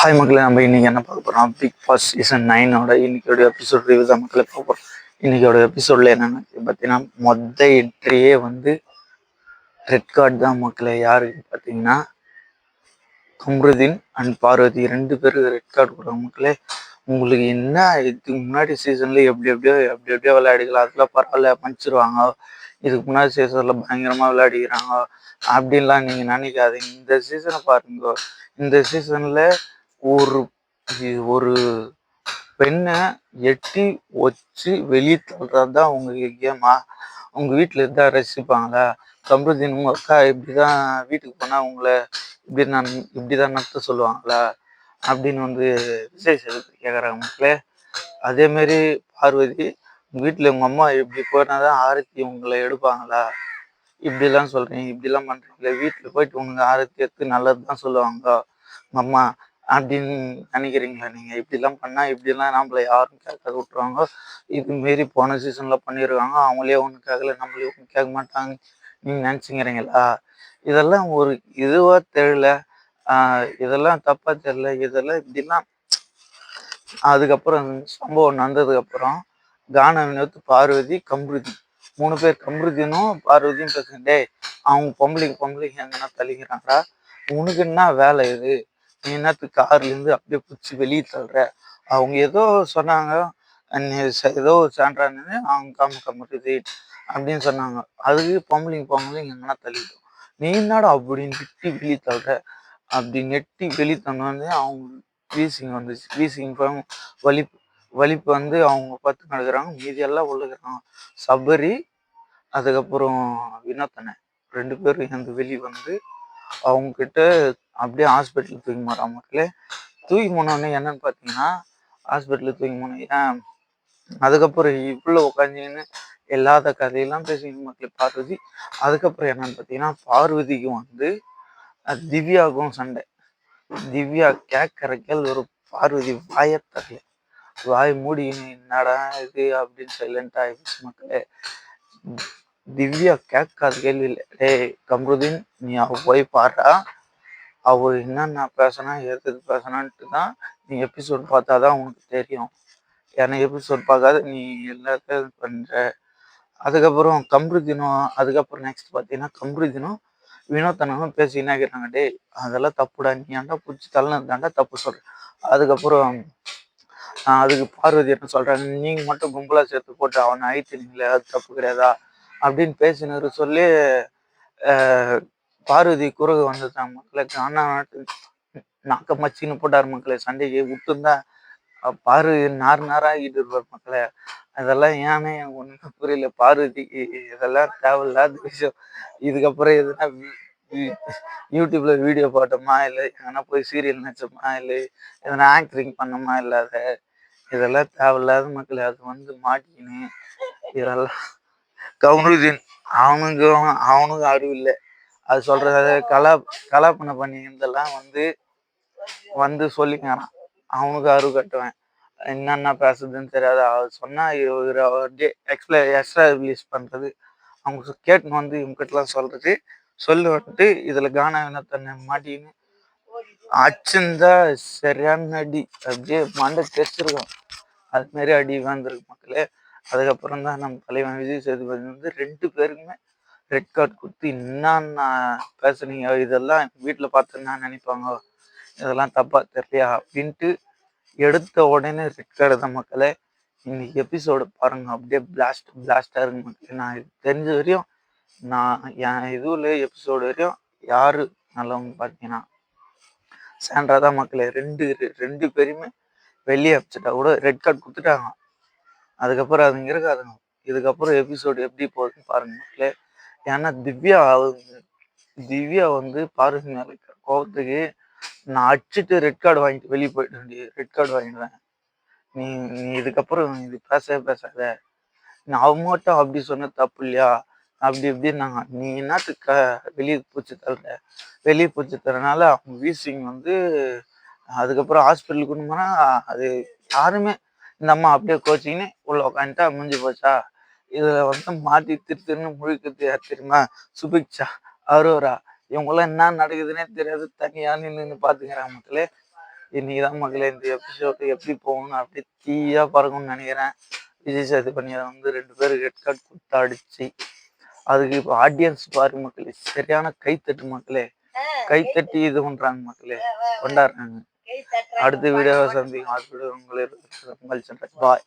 Hi மக்களை நம்ம இன்றைக்கி என்ன பார்க்க போகிறோம் பிக் பாஸ் சீசன் நைனோட இன்னைக்கோட எபிசோட் ரிவ்யூ தான் மக்களை பார்க்க போகிறோம் இன்றைக்கோட எபிசோட்ல என்னென்னு பார்த்தீங்கன்னா மொத்த என்ட்ரியே வந்து ரெட் கார்டு தான் மக்களே. யாருக்கு பார்த்தீங்கன்னா கம்ருதீன் அண்ட் பார்வதி. ரெண்டு பேருக்கு ரெட் கார்டு கொடுக்குறாங்க மக்களே. உங்களுக்கு என்ன இதுக்கு முன்னாடி சீசனில் எப்படி எப்படியோ எப்படி எப்படியோ விளையாடிக்கலாம். அதெல்லாம் பரவாயில்ல மன்னிச்சிருவாங்க. இதுக்கு முன்னாடி சீசனில் பயங்கரமாக விளையாடிக்கிறாங்க. அப்படின்லாம் நீங்கள் நினைக்காதீங்க. இந்த சீசனை பாருங்க. இந்த சீசனில் ஒரு ஒரு பெண்ணை எட்டி வச்சு வெளியே தள்ளுறது தான் உங்கள் கேமா உங்கள் வீட்டில் இருந்தால் ரசிப்பாங்களா? கம்ருதீன் உங்கள் அக்கா இப்படி தான் வீட்டுக்கு போனால் உங்களை இப்படி நான் இப்படிதான் நடத்த சொல்லுவாங்களா? அப்படின்னு வந்து விஜய் சேதுபதி கேட்குறாங்க மக்களே அதேமாரி பார்வதி உங்கள் வீட்டில் உங்கள் அம்மா இப்படி போனால் தான் ஆரத்தி உங்களை எடுப்பாங்களா? இப்படிலாம் சொல்கிறீங்க இப்படிலாம் பண்ணுறீங்களே வீட்டில் போயிட்டு உங்க ஆரத்தி எடுத்து நல்லது தான் சொல்லுவாங்க. அம்மா அப்படின்னு நினைக்கிறீங்களா நீங்க? இப்படிலாம் பண்ணா இப்படிலாம் நம்மள யாரும் கேட்காத விட்டுருவாங்க. இது மாரி போன சீசன்ல பண்ணியிருக்காங்க. அவங்களே ஒன்றும் கேட்கல நம்மளே ஒன்றும் கேட்க மாட்டாங்க. நீங்க நினச்சிங்கிறீங்களா இதெல்லாம் ஒரு இதுவா தெரியல. இதெல்லாம் தப்பா தெரியல. இதெல்லாம் இப்படிலாம் அதுக்கப்புறம் சம்பவம் நடந்ததுக்கு அப்புறம் கான வினோத் பார்வதி கம்ருதி. மூணு பேர் கம்ருதினும் பார்வதியும் பேசுகிறேன் டே அவங்க பொம்பளைக்கு பொம்பளைக்கு எங்கன்னா தள்ளிக்கிறாங்கடா உனக்கு என்ன வேலை இது? நீ என்னத்துக்கு கார்லேருந்து அப்படியே பிடிச்சி வெளியே தள்ளுற? அவங்க ஏதோ சொன்னாங்க. நீ ச- ஏதோ சான்றான்னு அவங்க காம கம்ருதி அப்படின்னு சொன்னாங்க. அதுக்கு பொம்பளைங்க பொம்பளைங்க எங்கன்னா தள்ளிட்டோம். நீ என்னடா அப்படின்னு திட்டி வெளியே தள்ளுற? அப்படி நெட்டி வெளியே தந்தோடனே அவங்க வீசிங் வந்துச்சு. வீசிங் வலிப்பு வலிப்பு வந்து அவங்க பார்த்து நடக்கிறாங்க மீதியெல்லாம் உள்ளுக்கிறாங்க சபரி அதுக்கப்புறம் வினோத்தனை. ரெண்டு பேரும் இருந்து வெளியே வந்து அவங்க கிட்ட அப்படியே ஹாஸ்பிட்டலுக்கு தூக்கி போகிறாங்க மக்களே. தூக்கி போனோடனே என்னன்னு பார்த்தீங்கன்னா ஹாஸ்பிட்டலுக்கு தூக்கி போனோம் ஏன் அதுக்கப்புறம் இவ்வளோ உட்காந்துன்னு இல்லாத கதையெல்லாம் பேசுகிற மக்களே பார்வதி. அதுக்கப்புறம் என்னன்னு பார்த்தீங்கன்னா பார்வதிக்கு வந்து திவ்யாவுக்கும் சண்டை. திவ்யா கேட்குற கேள்வி ஒரு பார்வதி வாயை தரல வாய் மூடி என்னடா இது? அப்படின்னு சைலண்டாக ஆயிடுச்சு மக்களே. திவ்யா கேட்காது கேள்வி இல்லை டேய் கம்ருதீன் நீ அவ போய் பாடுறா அவ என்னென்ன பேசினா எதுக்கு பேசினான்ட்டு தான் நீ எபிசோட் பார்த்தாதான் உனக்கு தெரியும். ஏன்னா எபிசோட் பார்க்காத நீ எல்லாத்தையும் இது பண்ணுற அதுக்கப்புறம் கம்ருதீனும் அதுக்கப்புறம் நெக்ஸ்ட் பார்த்தீங்கன்னா கம்ருதீனும் வினோத்தனும் பேசி என்ன கேட்டாங்க டேய் அதெல்லாம் தப்புடா. நீ ஏன்டா பிடிச்சி தள்ளனது தாண்டா தப்பு சொல்கிறேன் அதுக்கப்புறம் அதுக்கு பார்வதி என்ன சொல்கிறாங்க நீங்கள் மட்டும் கும்பலாக சேர்த்து போட்டு அவனை அழித்துனீங்களே அது தப்பு கிடையாதா? அப்படின்னு பேசினரு சொல்லி பார்வதி குறுகு வந்துட்டாங்க மக்களுக்கு நாட்டு நாக்க மச்சின்னு போட்டார் மக்களை. சண்டைக்கு விட்டுருந்தா பார்வதி நார் நாராகிட்டு இருப்பார் மக்களே. அதெல்லாம் ஏன்னு எனக்கு ஒண்ணுமே புரியல. பார்வதிக்கு இதெல்லாம் தேவையில்லாத விஷயம். இதுக்கப்புறம் எதுனா யூடியூப்ல வீடியோ போட்டோமா? இல்லை எங்கன்னா போய் சீரியல் நினச்சோமா இல்லை எதனா ஆங்கரிங் பண்ணோமா? இல்லாத இதெல்லாம் தேவையில்லாத மக்கள் அது வந்து மாட்டிக்கின்னு இதெல்லாம் கவுனுதீன் அவனுக்கு அவனுக்கும் அறிவு இல்லை. அது சொல்றது கலா கலாப்பனை பண்ணி இதெல்லாம் வந்து வந்து சொல்லிக்கிறான். அவனுக்கு அறிவு கட்டுவேன். என்னென்ன பேசுதுன்னு தெரியாது. அவர் சொன்னால் இவர் அப்படியே எக்ஸ்பிளை எக்ஸ்ட்ரா ரிலீஸ் பண்ணுறது அவங்க கேட்டுன்னு வந்து இவங்ககிட்டலாம் சொல்கிறது சொல்லி வந்துட்டு இதில் கான வினத்தனை மாட்டின்னு அச்சுந்தா சரியான அடி. அப்படியே மண்டை தெரிச்சிருக்கோம் அதுமாரி அடி வாங்கிருக்கு மக்களே. அதுக்கப்புறம் தான் நம்ம தலைவன் விஜய் சேதுபதி வந்து ரெண்டு பேருக்குமே ரெட் கார்டு கொடுத்து என்னென்ன பேசுனீங்க? இதெல்லாம் வீட்டில் பார்த்து என்ன நினைப்பாங்க. இதெல்லாம் தப்பா தெரியலையா? அப்படின்ட்டு எடுத்த உடனே ரெட் கார்டு தான் மக்களே. இன்னைக்கு எபிசோடு பாருங்க. அப்படியே பிளாஸ்ட் பிளாஸ்டா இருக்கு மக்களே. நான் தெரிஞ்ச வரையும் நான் என் இதுல எபிசோடு வரையும் யாரு நல்லவங்க பார்த்தீங்கன்னா சாண்ட்ரா தான் மக்களே. ரெண்டு ரெண்டு பேருமே வெளியே அப்சிட்டா கூட ரெட் கார்டு கொடுத்துட்டாங்க. அதுக்கப்புறம் அதுங்க இருக்காதுங்க இதுக்கப்புறம் எபிசோடு எப்படி போகுதுன்னு பாருங்க மக்களே. ஏன்னா திவ்யா அவங்க- திவ்யா வந்து பாருங்க மேலே கோபத்துக்கு நான் அடிச்சுட்டு ரெட் கார்டு வாங்கிட்டு வெளியே போயிட்டு ரெட் கார்டு வாங்கிடுவேன். நீ நீ இதுக்கப்புறம் இது பேசவே பேசாத. நான் அவன் மட்டும் அப்படி சொன்ன தப்பு இல்லையா? அப்படி இப்படின்னாங்க நீ என்னத்துக்கு வெளியே பூச்சி தள்ளுற? வெளியே பூச்சி தரனால அவங்க வீசிங் வந்து அதுக்கப்புறம் ஹாஸ்பிட்டலுக்கு போனால் அது யாருமே இந்த அம்மா அப்படியே கோச்சிங்கன்னு உள்ள உட்காந்துட்டா முடிஞ்சு போச்சா? இதுல வந்து மாட்டி திரு திருன்னு முழிக்கிறது தெரியுமா? சுபிக்ஷா அரோரா இவங்கெல்லாம் என்ன நடக்குதுன்னே தெரியாது. தனியா நின்று பாத்துக்கிறாங்க மக்களே. இன்னைக்கு தான் மக்களே இந்த எபிசோடு எப்படி போகணும் அப்படியே தீயா பறக்கும்னு நினைக்கிறேன். விஜய் சேதுபதி வந்து ரெண்டு பேரும் ரெட் கார்டு அடிச்சு அதுக்கு இப்போ ஆடியன்ஸ் பாரு மக்களே. சரியான கைத்தட்டு மக்களே. கைத்தட்டி இது பண்றாங்க மக்களே. கொண்டாடுறாங்க. அடுத்த வீடியோவை சந்திக்கும். உங்களை பாய்